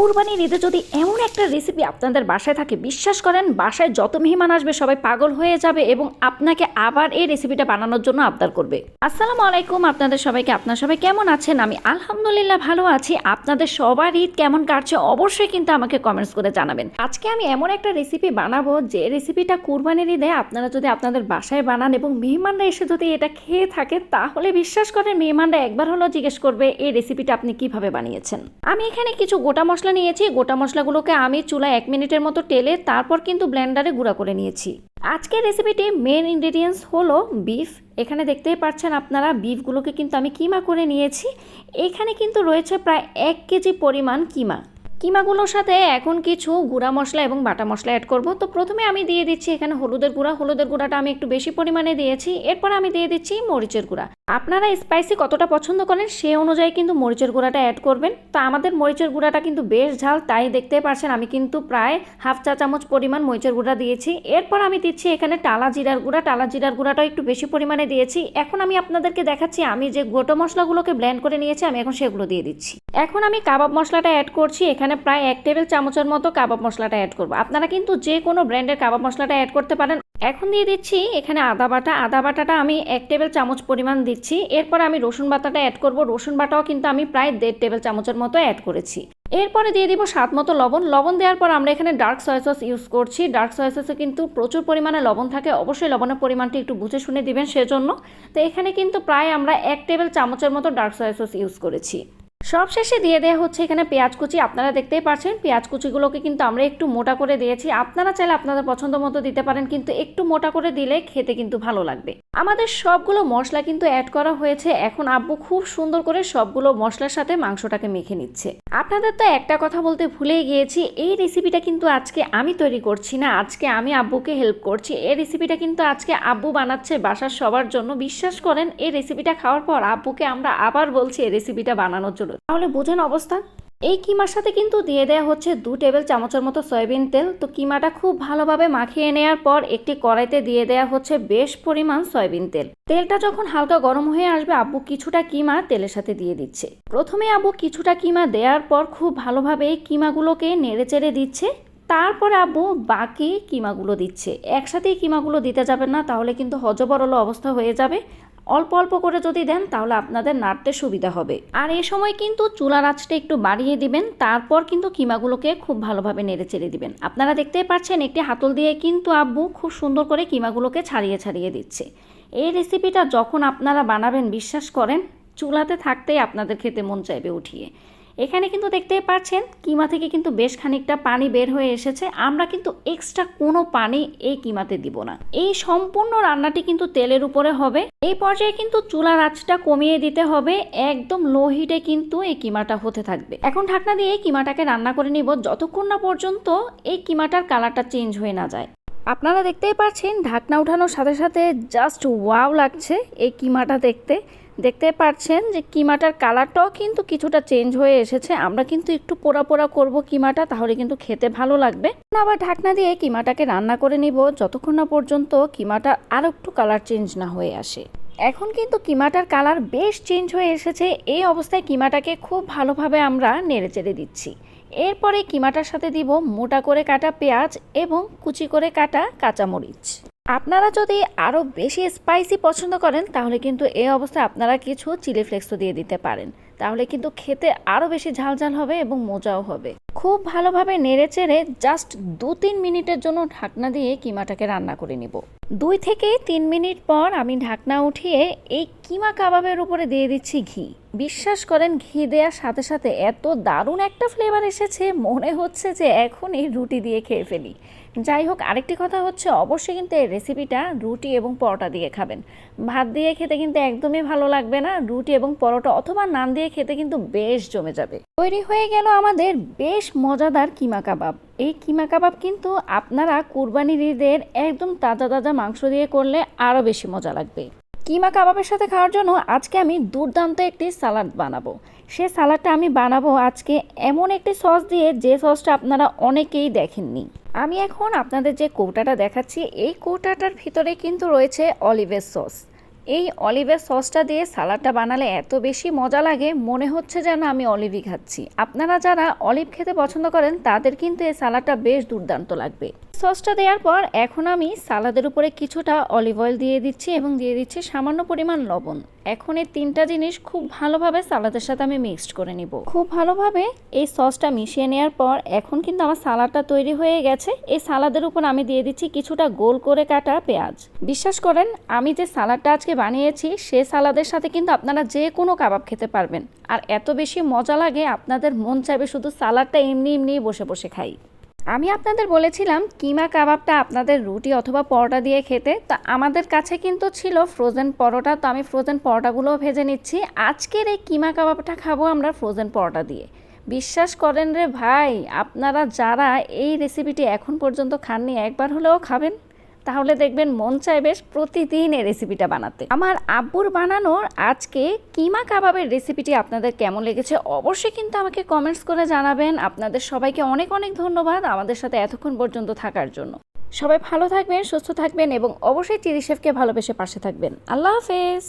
কোরবানির ঈদে যদি এমন একটা রেসিপি আপনাদের বাসায় থাকে, বিশ্বাস করেন, বাসায় যত মেহমান আসবে সবাই পাগল হয়ে যাবে এবং আপনাকে আবার এই রেসিপিটা বানানোর জন্য আবদার করবে। আসসালামু আলাইকুম, আপনাদের সবাইকে, আপনার সবাই কেমন আছেন? আমি আলহামদুলিল্লাহ ভালো আছি। আপনাদের সবার ঈদ কেমন কাটছে অবশ্যই কিন্তু আমাকে কমেন্টস করে জানাবেন। আজকে আমি এমন একটা রেসিপি বানাবো, যে রেসিপিটা কুরবানির ঈদে আপনারা যদি আপনাদের বাসায় বানান এবং মেহমানরা এসে যদি এটা খেয়ে থাকে তাহলে বিশ্বাস করেন, মেহমানরা একবার হলেও জিজ্ঞেস করবে, এই রেসিপিটা আপনি কীভাবে বানিয়েছেন? আমি এখানে কিছু গোটা মশলা নিয়েছি, গোটা মশলাগুলোকে আমি চুলা এক মিনিটের মতো টেলে তারপর কিন্তু ব্লেন্ডারে গুঁড়া করে নিয়েছি। আজকের রেসিপিটি মেন ইনগ্রেডিয়েন্টস হলো বিফ। এখানে দেখতেই পাচ্ছেন আপনারা, বিফগুলোকে কিন্তু আমি কিমা করে নিয়েছি। এখানে কিন্তু রয়েছে প্রায় এক কেজি পরিমাণ কিমা। কিমাগুলোর সাথে এখন কিছু গুঁড়া মশলা এবং বাটা মশলা অ্যাড করব। তো প্রথমে আমি দিয়ে দিচ্ছি এখানে হলুদের গুঁড়া। হলুদের গুঁড়াটা আমি একটু বেশি পরিমাণে দিয়েছি। এরপর আমি দিয়ে দিচ্ছি মরিচের গুঁড়া। আপনারা স্পাইসি কতটা পছন্দ করেন সে অনুযায়ী কিন্তু মরিচের গুঁড়াটা অ্যাড করবেন। তো আমাদের মরিচের গুঁড়াটা কিন্তু বেশ ঝাল, তাই দেখতে পাচ্ছেন আমি কিন্তু প্রায় হাফ চা চামচ পরিমাণ মরিচের গুঁড়া দিয়েছি। এরপর আমি দিচ্ছি এখানে টালা জিরার গুঁড়া। টালা জিরার গুঁড়াটাও একটু বেশি পরিমাণে দিয়েছি। এখন আমি আপনাদেরকে দেখাচ্ছি, আমি যে গোটো মশলাগুলোকে ব্লেন্ড করে নিয়েছি, আমি এখন সেগুলো দিয়ে দিচ্ছি। এখন আমি কাবাব মশলাটা অ্যাড করছি, এখানে প্রায় এক টেবিল চামচের মতো কাবাব মশলাটা অ্যাড করব। আপনারা কিন্তু যে কোনো ব্র্যান্ডের কাবাব মশলাটা অ্যাড করতে পারেন। এখন দিয়ে দিচ্ছি এখানে আদা বাটা। আদা বাটাটা আমি এক টেবিল চামচ পরিমাণ দিচ্ছি। এরপর আমি রসুন বাটাটা অ্যাড করব। রসুন বাটাও কিন্তু আমি প্রায় দেড় টেবিল চামচের মতো অ্যাড করেছি। এরপরে দিয়ে দিব স্বাদ মতো লবণ। লবণ দেওয়ার পর আমরা এখানে ডার্ক সয়া সস ইউজ করছি। ডার্ক সয়া সসে কিন্তু প্রচুর পরিমাণে লবণ থাকে। অবশ্যই লবণের পরিমাণটি একটু বুঝে শুনে দিবেন সেজন্য। তো এখানে কিন্তু প্রায় আমরা এক টেবিল চামচের মতো ডার্ক সয়া সস ইউজ করেছি। সব শেষে দিয়ে দেওয়া হচ্ছে এখানে পেঁয়াজ কুচি। আপনারা দেখতেই পাচ্ছেন, পেঁয়াজ কুচিগুলোকে কিন্তু আমরা একটু মোটা করে দিয়েছি। আপনারা চাইলে আপনাদের পছন্দ মতো দিতে পারেন, কিন্তু একটু মোটা করে দিলে খেতে কিন্তু ভালো লাগবে। আমাদের সবগুলো মশলা কিন্তু অ্যাড করা হয়েছে। এখন আব্বু খুব সুন্দর করে সবগুলো মশলার সাথে মাংসটাকে মেখে নিচ্ছে। আপনাদের তো একটা কথা বলতে ভুলেই গিয়েছি, এই রেসিপিটা কিন্তু আজকে আমি তৈরি করছি না, আজকে আমি আব্বুকে হেল্প করছি। এই রেসিপিটা কিন্তু আজকে আব্বু বানাচ্ছে বাসার সবার জন্য। বিশ্বাস করেন, এই রেসিপিটা খাওয়ার পর আব্বুকে আমরা আবার বলছি, এই রেসিপিটা বানানোর জন্য। তাহলে বোঝেন অবস্থা। এই কিমার সাথে কিন্তু দিয়ে দেওয়া হচ্ছে দু টেবিল চামচের মতো সয়াবিন তেল। তো কিমাটা খুব ভালোভাবে মাখিয়ে নেওয়ার পর একটি কড়াইতে দিয়ে দেওয়া হচ্ছে বেশ পরিমাণ সয়াবিন তেল। তেলটা যখন হালকা গরম হয়ে আসবে, আব্বু কিছুটা কিমা তেলের সাথে দিয়ে দিচ্ছে। প্রথমে আব্বু কিছুটা কিমা দেওয়ার পর খুব ভালোভাবে এই কিমাগুলোকে নেড়ে চেড়ে দিচ্ছে। তারপরে আব্বু বাকি কিমাগুলো দিচ্ছে। একসাথেই কিমাগুলো দিতে যাবেন না, তাহলে কিন্তু হজবরল অবস্থা হয়ে যাবে। অল্প অল্প করে যদি দেন, তাহলে আপনাদের নাড়তে সুবিধা হবে। আর এ সময় কিন্তু চুলার আঁচটা একটু বাড়িয়ে দিবেন, তারপর কিন্তু কিমাগুলোকে খুব ভালোভাবে নেড়ে চেড়ে দিবেন। আপনারা দেখতে পাচ্ছেন, একটি হাতল দিয়ে কিন্তু আব্বু খুব সুন্দর করে কিমাগুলোকে ছাড়িয়ে ছাড়িয়ে দিচ্ছে। এই রেসিপিটা যখন আপনারা বানাবেন, বিশ্বাস করেন, চুলাতে থাকতেই আপনাদের খেতে মন চাইবে উঠিয়ে। এখানে কিন্তু দেখতেই পাচ্ছেন, কিমা থেকে কিন্তু বেশ খানিকটা পানি বের হয়ে এসেছে। আমরা কিন্তু এক্সট্রা কোনো পানি এই কিমাতে দিব না। এই সম্পূর্ণ রান্নাটি কিন্তু তেলের উপরে হবে। এই পর্যায়ে কিন্তু চুলার আঁচটা কমিয়ে দিতে হবে। একদম লো হিটে কিন্তু এই কিমাটা হতে থাকবে। এখন ঢাকনা দিয়ে কিমাটাকে রান্না করে নিব। যতক্ষণ না পর্যন্ত এই কিমাটার কালারটা চেঞ্জ হয়ে না যায়। আপনারা দেখতেই পাচ্ছেন, ঢাকনা উঠানোর সাথে সাথে জাস্ট ওয়াও লাগছে এই কিমাটা দেখতে। দেখতে পাচ্ছেন যে কিমাটার কালারটাও কিন্তু কিছুটা চেঞ্জ হয়ে এসেছে। আমরা কিন্তু একটু পোড়া পোড়া করব কিমাটা, তাহলে কিন্তু খেতে ভালো লাগবে। আবার ঢাকনা দিয়ে কিমাটাকে রান্না করে নিব। যতক্ষণ না পর্যন্ত কিমাটা আরও একটু কালার চেঞ্জ না হয়ে আসে। এখন কিন্তু কিমাটার কালার বেশ চেঞ্জ হয়ে এসেছে। এই অবস্থায় কিমাটাকে খুব ভালোভাবে আমরা নেড়ে চেড়ে দিচ্ছি। এরপরে কিমাটার সাথে দিব মোটা করে কাটা পেঁয়াজ এবং কুচি করে কাটা কাঁচামরিচ। আপনারা যদি আরও বেশি স্পাইসি পছন্দ করেন, তাহলে কিন্তু এই অবস্থায় আপনারা কিছু চিলি ফ্লেক্সও দিয়ে দিতে পারেন। তাহলে কিন্তু খেতে আরও বেশি ঝাল ঝাল হবে এবং মজাও হবে। খুব ভালোভাবে নেড়ে চেড়ে জাস্ট দু তিন মিনিটের জন্য ঢাকনা দিয়ে কিমাটাকে রান্না করে নিব। দুই থেকে তিন মিনিট পর আমি ঢাকনা উঠিয়ে এই কিমা কাবাবের উপরে দিয়ে দিচ্ছি ঘি। বিশ্বাস করেন, ঘি দেওয়ার সাথে সাথে এত দারুণ একটা ফ্লেভার এসেছে, মনে হচ্ছে যে এখন এই রুটি দিয়ে খেয়ে ফেলি। যাই হোক, আরেকটি কথা হচ্ছে, অবশ্যই কিন্তু এই রেসিপিটা রুটি এবং পরোটা দিয়ে খাবেন। ভাত দিয়ে খেতে কিন্তু একদমই ভালো লাগবে না, রুটি এবং পরোটা অথবা নান দিয়ে খেতে কিন্তু বেশ জমে যাবে। তৈরি হয়ে গেল আমাদের বেশ মজাদার কিমা কাবাব। এই কিমা কাবাব কিন্তু আপনারা কুরবানির ঈদের একদম তাজা তাজা মাংস দিয়ে করলে আরও বেশি মজা লাগবে। কিমা কাবাবের সাথে খাওয়ার জন্য আজকে আমি দুর্দান্ত একটি সালাড বানাবো। সে সালাডটা আমি বানাবো আজকে এমন একটি সস দিয়ে, যে সসটা আপনারা অনেকেই দেখেননি। আমি এখন আপনাদের যে কৌটাটা দেখাচ্ছি, এই কৌটাটার ভিতরে কিন্তু রয়েছে অলিভের সস। এই অলিভের সসটা দিয়ে সালাডটা বানালে এত বেশি মজা লাগে, মনে হচ্ছে যেন আমি অলিভই খাচ্ছি। আপনারা যারা অলিভ খেতে পছন্দ করেন, তাদের কিন্তু এই সালাডটা বেশ দুর্দান্ত লাগবে। সসটা দেওয়ার পর এখন আমি সালাদের উপরে কিছুটা অলিভ অয়েল দিয়ে দিচ্ছি এবং দিয়ে দিচ্ছি সামান্য পরিমাণ লবণ। এখন এই তিনটা জিনিস খুব ভালোভাবে সালাদের সাথে আমি মিক্সড করে নিব। খুব ভালোভাবে এই সসটা মিশিয়ে নেওয়ার পর এখন কিন্তু আমার সালাডটা তৈরি হয়ে গেছে। এই সালাদের উপর আমি দিয়ে দিচ্ছি কিছুটা গোল করে কাটা পেঁয়াজ। বিশ্বাস করেন, আমি যে সালাডটা আজকে বানিয়েছি, সে সালাদের সাথে কিন্তু আপনারা যে কোনো কাবাব খেতে পারবেন। আর এত বেশি মজা লাগে, আপনাদের মন চাইবে শুধু সালাডটা এমনি এমনিই বসে বসে খাই। আমি আপনাদের বলেছিলাম, কিমা কাবাবটা আপনাদের রুটি অথবা পরোটা দিয়ে খেতে। তো আমাদের কাছে কিন্তু ছিল ফ্রোজেন পরোটা। তো আমি ফ্রোজেন পরোটাগুলোও ভেজে নিচ্ছি। আজকের এই কিমা কাবাবটা খাব আমরা ফ্রোজেন পরোটা দিয়ে। বিশ্বাস করেন রে ভাই, আপনারা যারা এই রেসিপিটি এখন পর্যন্ত খাননি, একবার হলেও খাবেন। তাহলে দেখবেন মন চায় বেশ প্রতিদিন এই রেসিপিটা বানাতে। আমার আব্বুর বানানোর আজকে কিমা কাবাবের রেসিপিটি আপনাদের কেমন লেগেছে অবশ্যই কিন্তু আমাকে কমেন্টস করে জানাবেন। আপনাদের সবাইকে অনেক অনেক ধন্যবাদ আমাদের সাথে এতক্ষণ পর্যন্ত থাকার জন্য। সবাই ভালো থাকবেন, সুস্থ থাকবেন এবং অবশ্যই চিরি শেফকে ভালোবেসে পাশে থাকবেন। আল্লাহ হাফেজ।